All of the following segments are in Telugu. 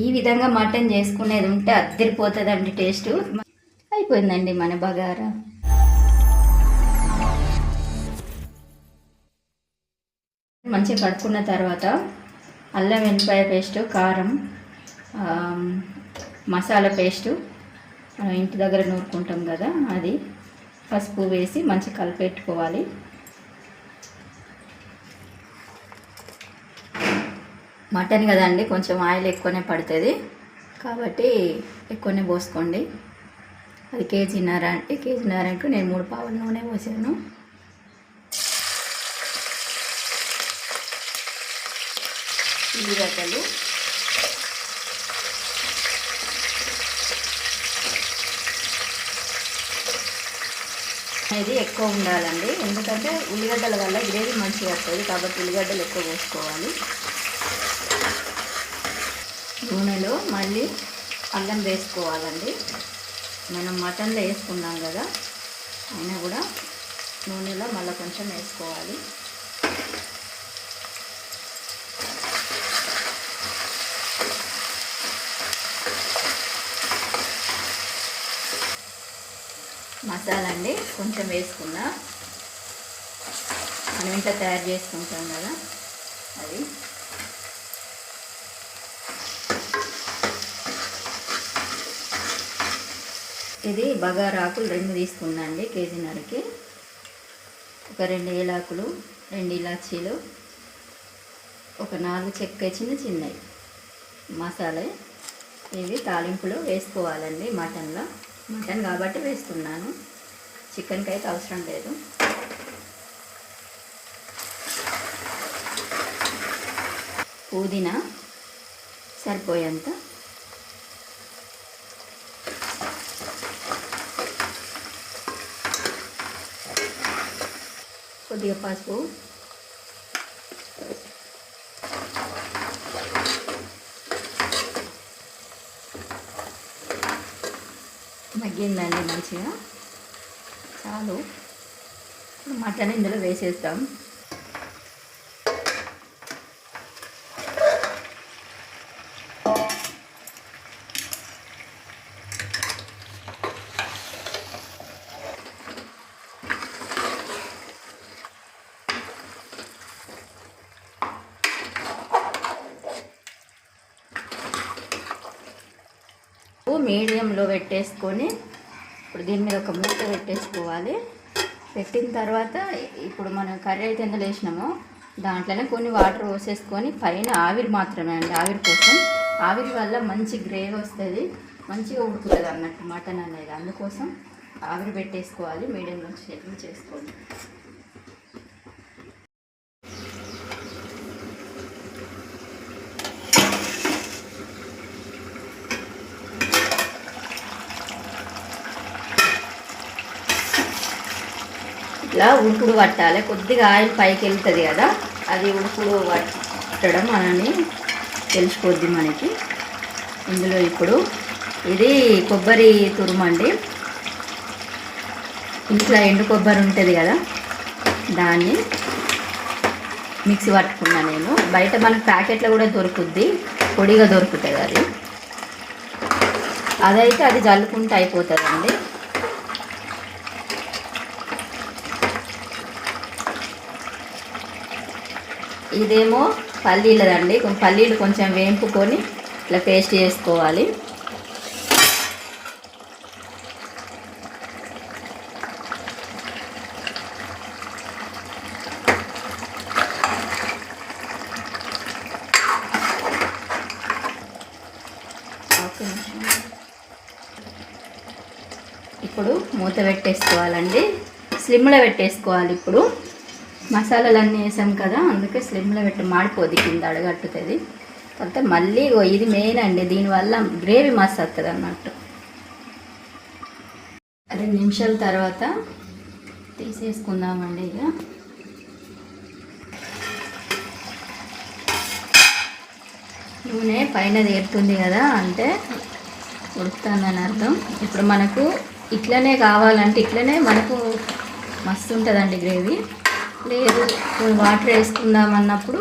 ఈ విధంగా మటన్ చేసుకునేది ఉంటే అద్దరిపోతుందండి టేస్ట్. అయిపోయిందండి మన బగారా. మంచిగా కడుక్కున్న తర్వాత అల్లం వెల్లిపాయ పేస్ట్ కారం మసాలా పేస్టు మనం ఇంటి దగ్గర నూరుకుంటాం కదా అది. పసుపు వేసి మంచిగా కలిపెట్టుకోవాలి. మటన్ కదండి కొంచెం ఆయిల్ ఎక్కువనే పడుతుంది. కాబట్టి ఎక్కువనే పోసుకోండి. అది కేజీన్నర అంటే కేజీన్నరకు నేను మూడు పావుల నూనె పోసాను. ఉల్లిగడ్డలు ఇది ఎక్కువ ఉండాలండి. ఎందుకంటే ఉల్లిగడ్డల వల్ల గ్రేవీ మంచిగా వస్తుంది కాబట్టి ఉల్లిగడ్డలు ఎక్కువ పోసుకోవాలి. నూనెలో మళ్ళీ అల్లం వేసుకోవాలండి. మనం మటన్లో వేసుకున్నాం కదా అయినా కూడా నూనెలో మళ్ళీ కొంచెం వేసుకోవాలి. మసాలా అండి కొంచెం వేసుకున్నా. మనం ఇంట్లో తయారు చేసుకుంటాం కదా అది. ఇది బగారా ఆకులు రెండు తీసుకున్నాండి కేజీన్నరకి. ఒక రెండు ఏలాకులు రెండు ఇలాచీలు ఒక నాలుగు చెక్క చిన్న చిన్నవి మసాలా. ఇవి తాలింపులో వేసుకోవాలండి మటన్లో. మటన్ కాబట్టి వేస్తున్నాను. చికెన్కి అయితే అవసరం లేదు. పుదీనా సరిపోయేంత కొద్దిగా పసుపు. మగ్గిందండి మంచిగా. చాలు. ఇప్పుడు మటన్ ఇందులో వేసేస్తాం మీడియంలో పెట్టేసుకొని ఇప్పుడు దీని మీద ఒక మూత పెట్టేసుకోవాలి. పెట్టిన తర్వాత ఇప్పుడు మనం కర్రీ అయితే ఎందులో వేసినామో దాంట్లోనే కొన్ని వాటర్ పోసేసుకొని పైన ఆవిరి మాత్రమే అండి ఆవిరి కోసం. ఆవిరి వల్ల మంచి గ్రేవీ వస్తుంది మంచిగా ఉడుకుతుంది అన్నట్టు మటన్ అనేది. అందుకోసం ఆవిరి పెట్టేసుకోవాలి మీడియంలో చేతులు చేసుకోండి ఇట్లా ఉడుకుడు పట్టాలి. కొద్దిగా ఆయిల్ పైకి వెళ్తుంది కదా అది ఉడుకుడు పట్టడం అని తెలిసిపోద్ది మనకి. ఇందులో ఇప్పుడు ఇది కొబ్బరి తురుమండి. ఇంట్లో ఎండు కొబ్బరి ఉంటుంది కదా దాన్ని మిక్సీ పట్టుకున్నా నేను. బయట మనకు ప్యాకెట్లో కూడా దొరుకుద్ది పొడిగా దొరుకుతుంది అది. అదైతే అది జల్లుకుంటే అయిపోతుందండి. ఇదేమో పల్లీలదండి పల్లీలు కొంచెం వేంపుకొని ఇట్లా పేస్ట్ చేసుకోవాలి. ఇప్పుడు మూత పెట్టేసుకోవాలండి. స్లిమ్లో పెట్టేసుకోవాలి ఇప్పుడు. మసాలాలన్నీ వేసాం కదా అందుకే స్లిమ్లో పెట్టి మాడిపోద్ది కింద అడగట్టుతుంది. తర్వాత మళ్ళీ ఇది మెయిన్ అండి దీనివల్ల గ్రేవీ మస్తు వస్తుంది అన్నట్టు. రెండు నిమిషాల తర్వాత తీసేసుకుందామండి ఇక నూనె పైన తేరుతుంది కదా అంటే ఉడుకుతుందని అర్థం. ఇప్పుడు మనకు ఇట్లనే కావాలంటే ఇట్లనే మనకు మస్తు ఉంటుందండి గ్రేవీ. లేదు కొన్ని వాటర్ వేసుకుందాం అన్నప్పుడు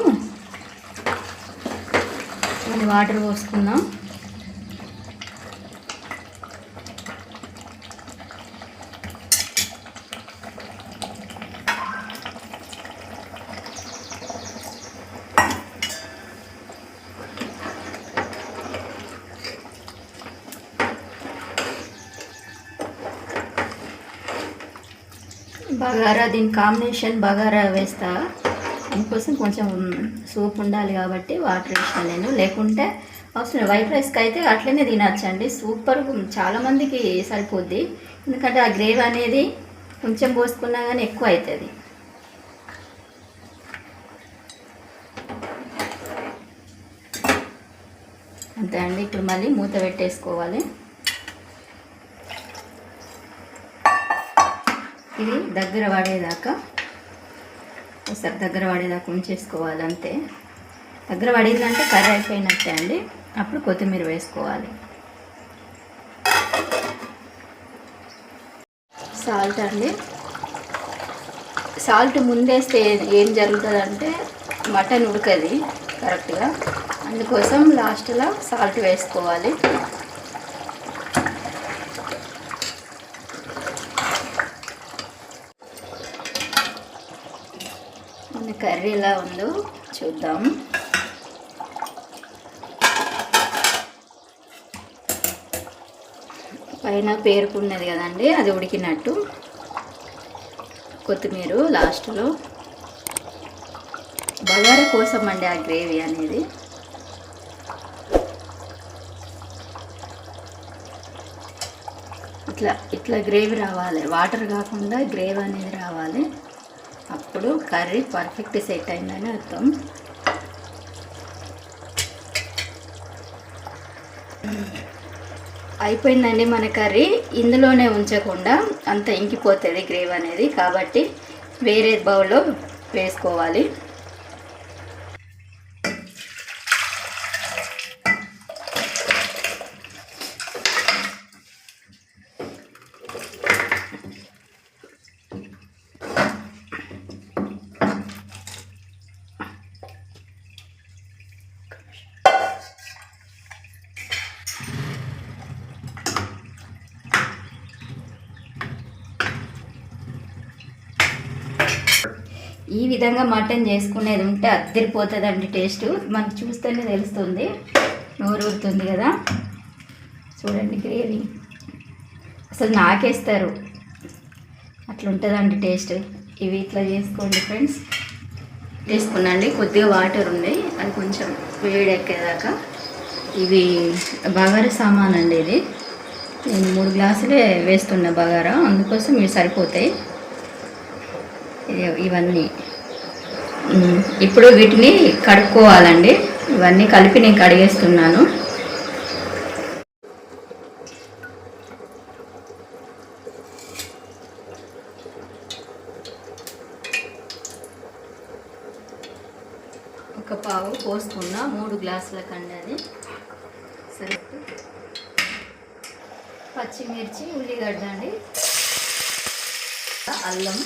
మనం వాటర్ పోసుకుందాం. బగారా దీని కాంబినేషన్ బగారా వేస్తా. అందుకోసం కొంచెం సూప్ ఉండాలి కాబట్టి వాటర్ వేసాను నేను. లేకుంటే అవసరం వైట్ రైస్కి అయితే అట్లనే తినచ్చండి. సూపర్ చాలామందికి సరిపోద్ది. ఎందుకంటే ఆ గ్రేవీ అనేది కొంచెం పోసుకున్నా కానీ ఎక్కువ అవుతుంది అంతే అండి. ఇప్పుడు మళ్ళీ మూత పెట్టేసుకోవాలి. ఇది దగ్గర పడేదాకా ఒకసారి దగ్గర పడేదాకా ఉంచేసుకోవాలి అంతే దగ్గర పడిందంటే కర్రీ అయిపోయినట్టే అండి. అప్పుడు కొత్తిమీర వేసుకోవాలి. సాల్ట్ అండి. సాల్ట్ ముందేస్తే ఏం జరుగుతుందంటే మటన్ ఉడకది కరెక్ట్గా. అందుకోసం లాస్ట్లో సాల్ట్ వేసుకోవాలి మన కర్రీ ఎలా ఉందో చూద్దాం. పైన పేరుకున్నది కదండి అది ఉడికినట్టు. కొత్తిమీర లాస్ట్లో. బగారా కోసం అండి ఆ గ్రేవీ అనేది. ఇట్లా ఇట్లా గ్రేవీ రావాలి వాటర్ కాకుండా గ్రేవీ అనేది రావాలి. అప్పుడు కర్రీ పర్ఫెక్ట్ సెట్ అయిందని అర్థం. అయిపోయిందండి మన కర్రీ. ఇందులోనే ఉంచకుండా అంత ఇంకిపోతుంది గ్రేవీ అనేది కాబట్టి వేరే బౌల్లో వేసుకోవాలి. ఈ విధంగా మటన్ చేసుకునేది ఉంటే అద్దరిపోతుందండి టేస్ట్. మనకు చూస్తేనే తెలుస్తుంది. నోరు కదా. చూడండి గ్రేవీ. అసలు నాకేస్తారు. అట్లుంటుందండి టేస్ట్. ఇవి ఇట్లా చేసుకోండి ఫ్రెండ్స్. తీసుకున్నాండి. కొద్దిగా వాటర్ ఉన్నాయి అది కొంచెం వేడెక్కేదాకా. ఇవి బగార సామాన్ అండి ఇది. నేను మూడు గ్లాసులే వేస్తున్నా బగారా. అందుకోసం ఇవి సరిపోతాయి. ఇవన్నీ. ఇప్పుడు వీటిని కడుక్కోవాలండి. ఇవన్నీ కలిపి నేను కడిగేస్తున్నాను. ఒక పావు పోసుకున్న మూడు గ్లాసుల కండి అది సరే. పచ్చిమిర్చి ఉల్లిగడ్డ అండి. అల్లం.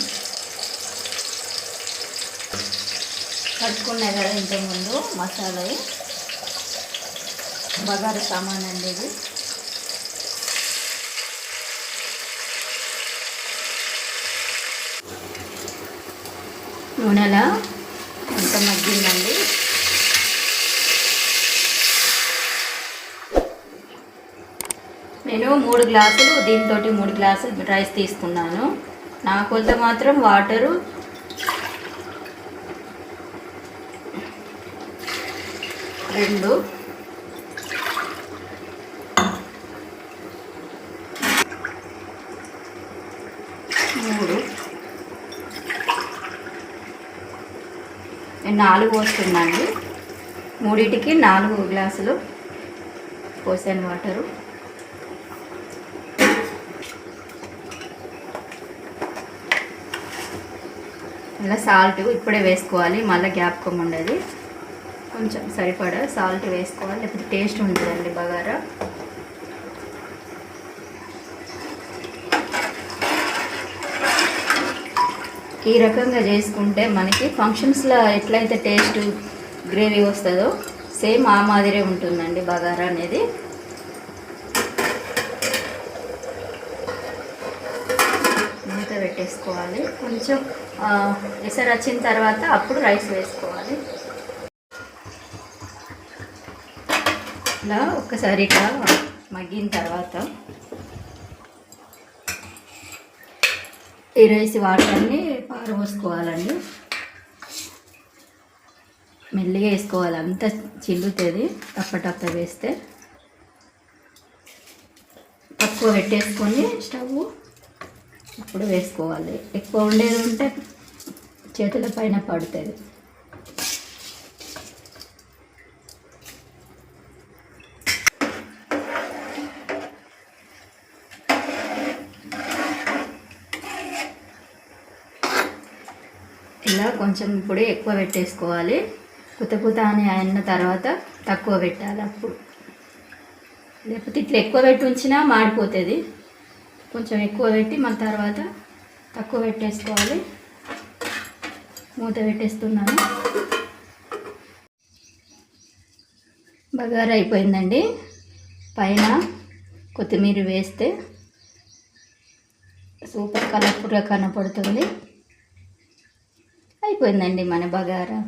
కట్టుకున్నాయి కదా ఇంతకుముందు మసాలా బగారు సామాన్ అండి ఇది. నూనెలా? ఎంత మగ్గిందండి. నేను మూడు గ్లాసులు దీంతో మూడు గ్లాసులు రైస్ తీసుకున్నాను. నా కొలత మాత్రం వాటరు రెండు. మూడు. నేను నాలుగు పోస్తున్నాండి. మూడింటికి నాలుగు గ్లాసులు పోసాను వాటరు. ఇలా సాల్ట్ ఇప్పుడే వేసుకోవాలి మళ్ళీ గ్యాప్కం ఉండదు. కొంచెం సరిపడా సాల్ట్ వేసుకోవాలి లేకపోతే టేస్ట్ ఉంటుందండి బగారా. ఈ రకంగా చేసుకుంటే మనకి ఫంక్షన్స్లో ఎట్లయితే టేస్ట్ గ్రేవీ వస్తుందో సేమ్ ఆ మాదిరే ఉంటుందండి బగారా అనేది. మూత పెట్టేసుకోవాలి. కొంచెం ఎసరు వచ్చిన తర్వాత అప్పుడు రైస్ వేసుకోవాలి. ఇలా ఒక్కసారి ఇట్లా మగ్గిన తర్వాత ఈ రైస్ వాటర్ని పారబోసుకోవాలండి. మెల్లిగా వేసుకోవాలి. అంతా చిల్లుతుంది. టప్పటప్ప వేస్తే తక్కువ పెట్టేసుకొని స్టవ్ ఇప్పుడు వేసుకోవాలి. ఎక్కువ ఉండేది ఉంటే చేతుల పైన పడుతుంది. ఇలా కొంచెం ఇప్పుడు ఎక్కువ పెట్టేసుకోవాలి. కుత కుత అని అయిన తర్వాత తక్కువ పెట్టాలి అప్పుడు. లేకపోతే ఇట్లా ఎక్కువ పెట్టి ఉంచినా మాడిపోతుంది. కొంచెం ఎక్కువ పెట్టి మన తర్వాత తక్కువ పెట్టేసుకోవాలి. మూత పెట్టేస్తున్నాను. బగారా అయిపోయిందండి. పైన కొత్తిమీర వేస్తే సూపర్ కలర్ఫుల్గా కనపడుతుంది. అయిపోయిందండి మన బగారా.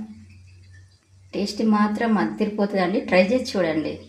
టేస్ట్ మాత్రం అదిరిపోతుందండి ట్రై చేసి చూడండి.